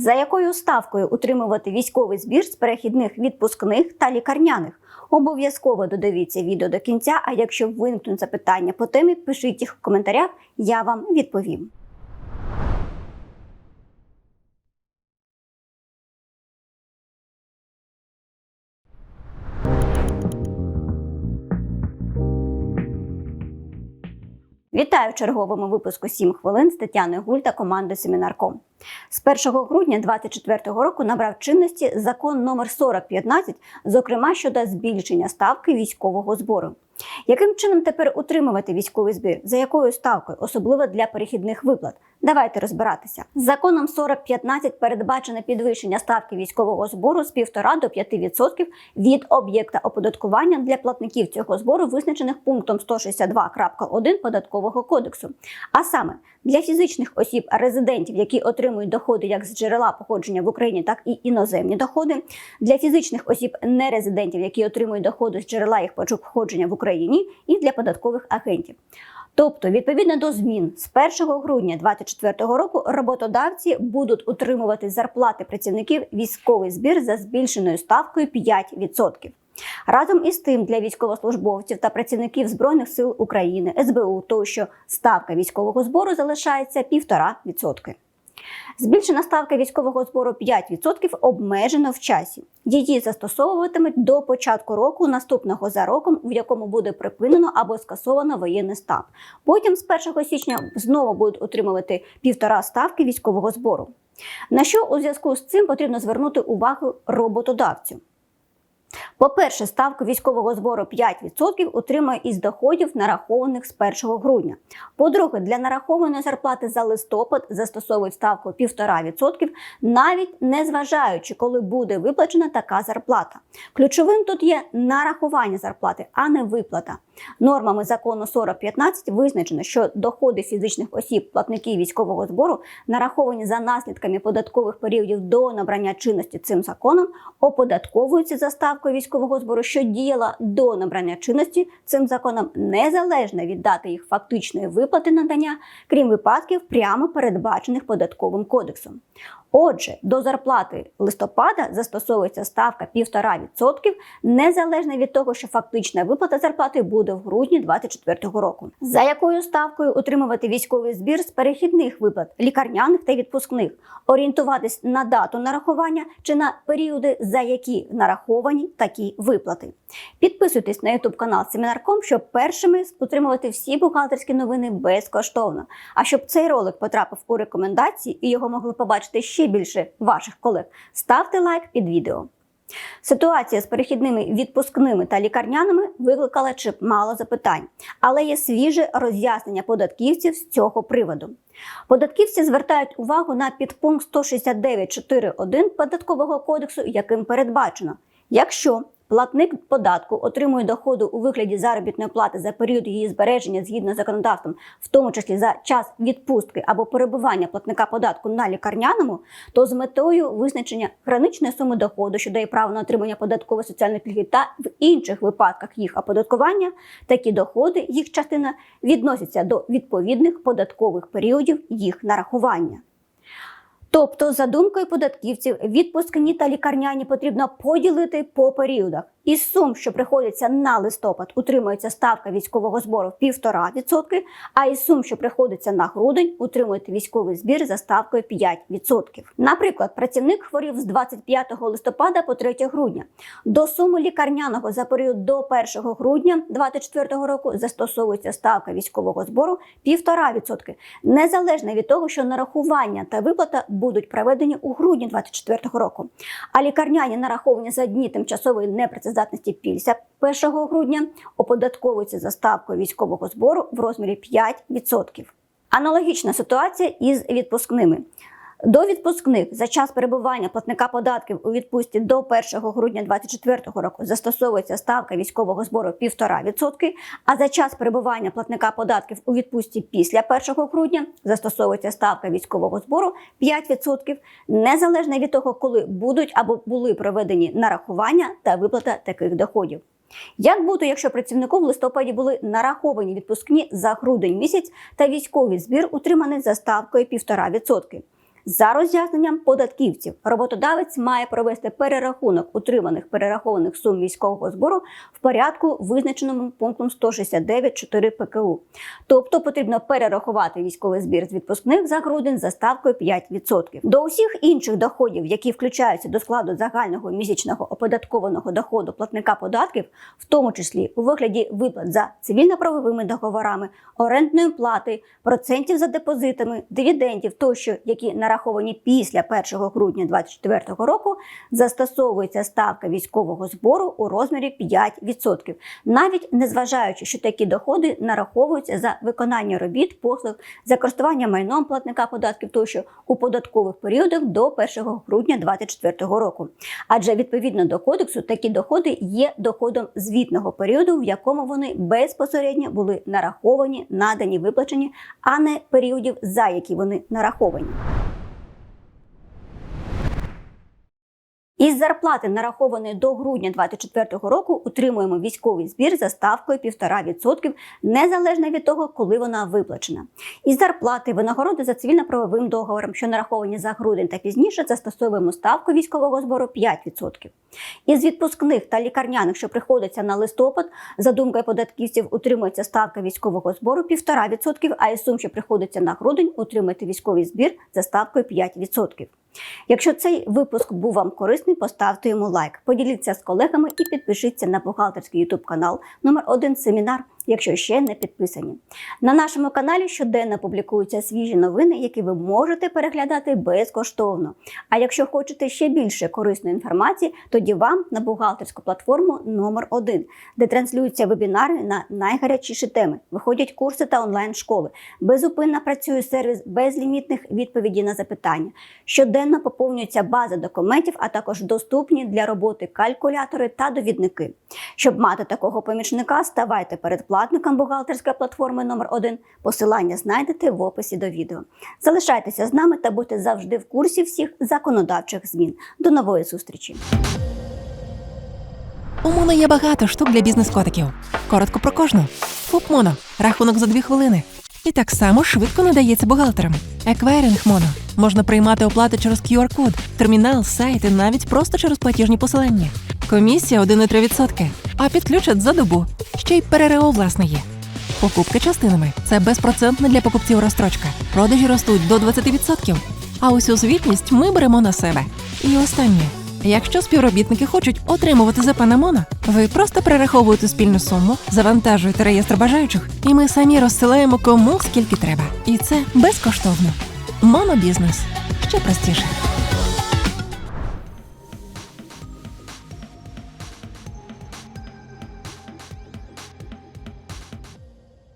За якою ставкою утримувати військовий збір з перехідних відпускних та лікарняних? Обов'язково додивіться відео до кінця. А якщо виникнуть запитання по темі, пишіть їх в коментарях, я вам відповім. Вітаю в черговому випуску 7 хвилин з Тетяною Гуль та командою Семінарком. З 1 грудня 2024 року набрав чинності закон номер 4015, зокрема щодо збільшення ставки військового збору. Яким чином тепер утримувати військовий збір? За якою ставкою, особливо для перехідних виплат? Давайте розбиратися. Законом 4015 передбачено підвищення ставки військового збору з 1,5 до 5% від об'єкта оподаткування для платників цього збору, визначених пунктом 162.1 податкового кодексу. А саме для фізичних осіб резидентів, які отримують доходи як з джерела походження в Україні, так і іноземні доходи, для фізичних осіб нерезидентів, які отримують доходи з джерела їх походження в Україні, і для податкових агентів. Тобто, відповідно до змін з 1 грудня 2024 року роботодавці будуть утримувати зарплати працівників військовий збір за збільшеною ставкою 5%. Разом із тим для військовослужбовців та працівників Збройних сил України, СБУ, тощо ставка військового збору залишається 1,5%. Збільшена ставка військового збору 5% обмежена в часі. Її застосовуватимуть до початку року, наступного за роком, в якому буде припинено або скасовано воєнний стан. Потім з 1 січня знову будуть отримувати півтора ставки військового збору. На що у зв'язку з цим потрібно звернути увагу роботодавцю? По-перше, ставку військового збору 5% отримує із доходів, нарахованих з 1 грудня. По-друге, для нарахованої зарплати за листопад застосовують ставку 1,5%, навіть не зважаючи, коли буде виплачена така зарплата. Ключовим тут є нарахування зарплати, а не виплата. Нормами закону 4015 визначено, що доходи фізичних осіб, платників військового збору, нараховані за наслідками податкових періодів до набрання чинності цим законом, оподатковуються за ставкою військового збору, що діяла до набрання чинності цим законом, незалежно від дати їх фактичної виплати надання, крім випадків, прямо передбачених податковим кодексом. Отже, до зарплати листопада застосовується ставка 1,5%, незалежно від того, що фактична виплата зарплати буде в грудні 2024 року. За якою ставкою утримувати військовий збір з перехідних виплат, лікарняних та відпускних, орієнтуватись на дату нарахування чи на періоди, за які нараховані такі виплати. Підписуйтесь на YouTube канал Семінарком, щоб першими отримувати всі бухгалтерські новини безкоштовно. А щоб цей ролик потрапив у рекомендації і його могли побачити ще більше ваших колег, ставте лайк під відео. Ситуація з перехідними відпускними та лікарняними викликала чимало запитань, але є свіже роз'яснення податківців з цього приводу. Податківці звертають увагу на підпункт 169.4.1 податкового кодексу, яким передбачено, якщо Платник податку отримує доходу у вигляді заробітної плати за період її збереження згідно з законодавством, в тому числі за час відпустки або перебування платника податку на лікарняному, то з метою визначення граничної суми доходу, що дає право на отримання податкової соціальної пільги, та в інших випадках їх оподаткування, такі доходи, їх частина відносяться до відповідних податкових періодів їх нарахування. Тобто, за думкою податківців, відпускні та лікарняні потрібно поділити по періодах. Із сум, що приходиться на листопад, утримується ставка військового збору 1,5%, а із сум, що приходиться на грудень, утримується військовий збір за ставкою 5%. Наприклад, працівник хворів з 25 листопада по 3 грудня. До суми лікарняного за період до 1 грудня 2024 року застосовується ставка військового збору 1,5%, незалежно від того, що нарахування та виплата будуть проведені у грудні 2024 року. А лікарняні нараховані за дні тимчасової непрацездатності здатності пільця 1 грудня оподатковуються за ставкою військового збору в розмірі 5%. Аналогічна ситуація із відпускними. До відпускних за час перебування платника податків у відпустці до 1 грудня 2024 року застосовується ставка військового збору 1,5%, а за час перебування платника податків у відпустці після 1 грудня застосовується ставка військового збору 5%, незалежно від того, коли будуть або були проведені нарахування та виплата таких доходів. Як бути, якщо працівнику в листопаді були нараховані відпускні за грудень місяць та військовий збір утриманий за ставкою 1,5%? За роз'ясненням податківців, роботодавець має провести перерахунок утриманих перерахованих сум військового збору в порядку, визначеному пунктом 169.4 ПКУ. Тобто потрібно перерахувати військовий збір з відпускних за грудень за ставкою 5%. До усіх інших доходів, які включаються до складу загального місячного оподаткованого доходу платника податків, в тому числі у вигляді виплат за цивільно-правовими договорами, орендної плати, процентів за депозитами, дивідендів тощо, які нараховані після 1 грудня 2024 року, застосовується ставка військового збору у розмірі 5%, навіть незважаючи, що такі доходи нараховуються за виконання робіт, послуг, за користування майном платника податків тощо у податкових періодах до 1 грудня 2024 року. Адже відповідно до кодексу такі доходи є доходом звітного періоду, в якому вони безпосередньо були нараховані, надані, виплачені, а не періодів, за які вони нараховані. Із зарплати, нарахованої до грудня 2024 року, утримуємо військовий збір за ставкою 1,5% незалежно від того, коли вона виплачена. Із зарплати винагороди за цивільно-правовим договором, що нараховані за грудень та пізніше, застосовуємо ставку військового збору 5%. Із відпускних та лікарняних, що приходиться на листопад, за думкою податківців, утримується ставка військового збору 1,5%, а із сум, що приходиться на грудень, утримуєте військовий збір за ставкою 5%. Якщо цей випуск був вам корисний, поставте йому лайк, поділіться з колегами і підпишіться на бухгалтерський ютуб канал номер 1 семінар, якщо ще не підписані. На нашому каналі щоденно публікуються свіжі новини, які ви можете переглядати безкоштовно. А якщо хочете ще більше корисної інформації, тоді вам на бухгалтерську платформу номер 1 де транслюються вебінари на найгарячіші теми, виходять курси та онлайн-школи. Безупинно працює сервіс безлімітних відповідей на запитання. Щоденно поповнюється база документів, а також доступні для роботи калькулятори та довідники. Щоб мати такого помічника, ставайте передплатником бухгалтерської платформи номер 1 Посилання знайдете в описі до відео. Залишайтеся з нами та будьте завжди в курсі всіх законодавчих змін. До нової зустрічі! У Моно є багато штук для бізнес-котиків. Коротко про кожну. ФУП Моно. Рахунок за дві хвилини. І так само швидко надається бухгалтерам. Еквайринг Моно. Можна приймати оплати через QR-код, термінал, сайт і навіть просто через платіжні посилання. Комісія 1,3%. А підключать за добу. Ще й ПРРО власне є. Покупки частинами це безпроцентна для покупців розстрочка. Продажі ростуть до 20%. А усю звітність ми беремо на себе. І останнє. Якщо співробітники хочуть отримувати ЗП на Моно, ви просто перераховуєте спільну суму, завантажуєте реєстр бажаючих, і ми самі розсилаємо кому скільки треба. І це безкоштовно. Монобізнес ще простіше.